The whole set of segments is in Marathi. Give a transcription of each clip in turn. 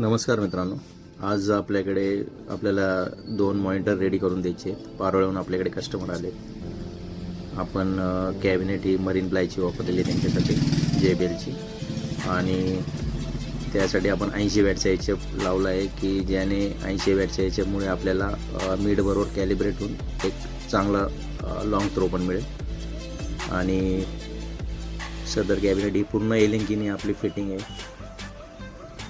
नमस्कार मित्रांनो. आज आपल्याकडे आपल्याला दोन मॉनिटर रेडी करून द्यायचे आहेत. पारोळ्याहून आपल्याकडे कस्टमर आले आपण कॅबिनेट ही मरीन प्लायची वापरलेली त्यांच्यासाठी जे बेलची आणि त्यासाठी आपण ऐंशी वॅटचा याच्याप लावला आहे की ज्याने ऐंशी वॅटच्या याच्यामुळे आपल्याला मीडबरोबर कॅलिब्रेट होऊन एक चांगला लॉंग थ्रो पण मिळेल. आणि सदर कॅबिनेट ही पूर्ण एलिंकीने आपली फिटिंग आहे.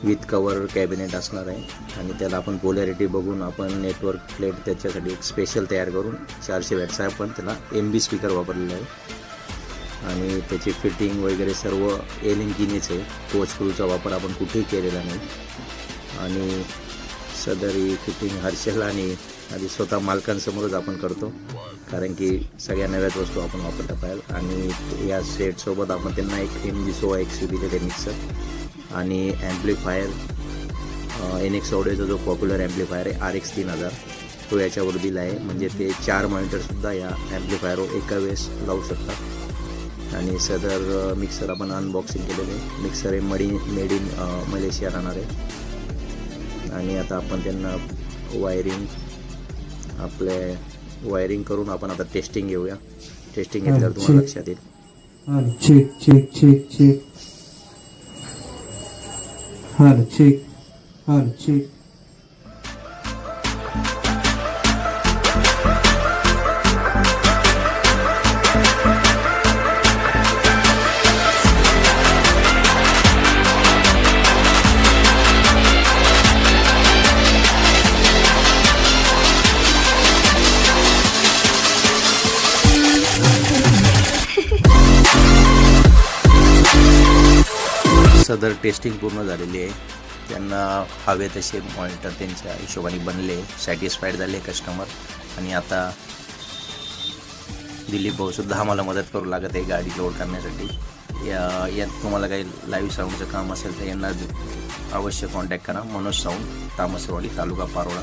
विथ कवर कॅबिनेट असणार आहे. आणि त्याला आपण पोलॅरिटी बघून आपण नेटवर्क प्लेट त्याच्यासाठी एक स्पेशल तयार करून चारशे वॅटचा आपण त्याला एम बी स्पीकर वापरलेला आहे. आणि त्याची फिटिंग वगैरे सर्व एलिंकिनीच आहे. कोच क्रूचा वापर आपण कुठेही केलेला नाही. आणि सदर ही फिटिंग हर्षल आणि आधी स्वतः मालकांसमोरच आपण करतो. कारण की सगळ्या नव्याच वस्तू आपण वापरता पाहिजे आणि या सेटसोबत आपण त्यांना एक एम जी सोळा एक्स दिले ते मिक्सर आणि ॲम्प्लिफायर एन एक्स ऑडिओचा जो पॉप्युलर ॲम्प्लिफायर आहे आर एक्स तीन हजार तो याच्यावर दिला आहे. म्हणजे ते चार मॉनिटरसुद्धा या ॲम्प्लिफायरवर एका वेळेस लावू शकतात. आणि सदर मिक्सर आपण अनबॉक्सिंग केलेलं आहे. मिक्सर आहे मडी मेड इन मलेशिया राहणार आहे. आणि आता आपण त्यांना वायरिंग आपले वायरिंग करून आपण आता टेस्टिंग घेऊया. टेस्टिंग घेतल्यावर तुम्हाला लक्षात येईल. Hadi çek çek How to chick, how to chick. सदर टेस्टिंग पूर्ण झालेली आहे. त्यांना हवे तसे मॉनिटर त्यांच्या हिशोबाने बनले सॅटिस्फाईड झाले कस्टमर आणि आता दिलीप भाऊसुद्धा आम्हाला मदत करू लागत आहे गाडी लोड करण्यासाठी. या यात तुम्हाला काही लाईव्ह साऊंडचं काम असेल तर यांना अवश्य कॉन्टॅक्ट करा. मनोज साऊंड तामसवाडी तालुका पारोळा.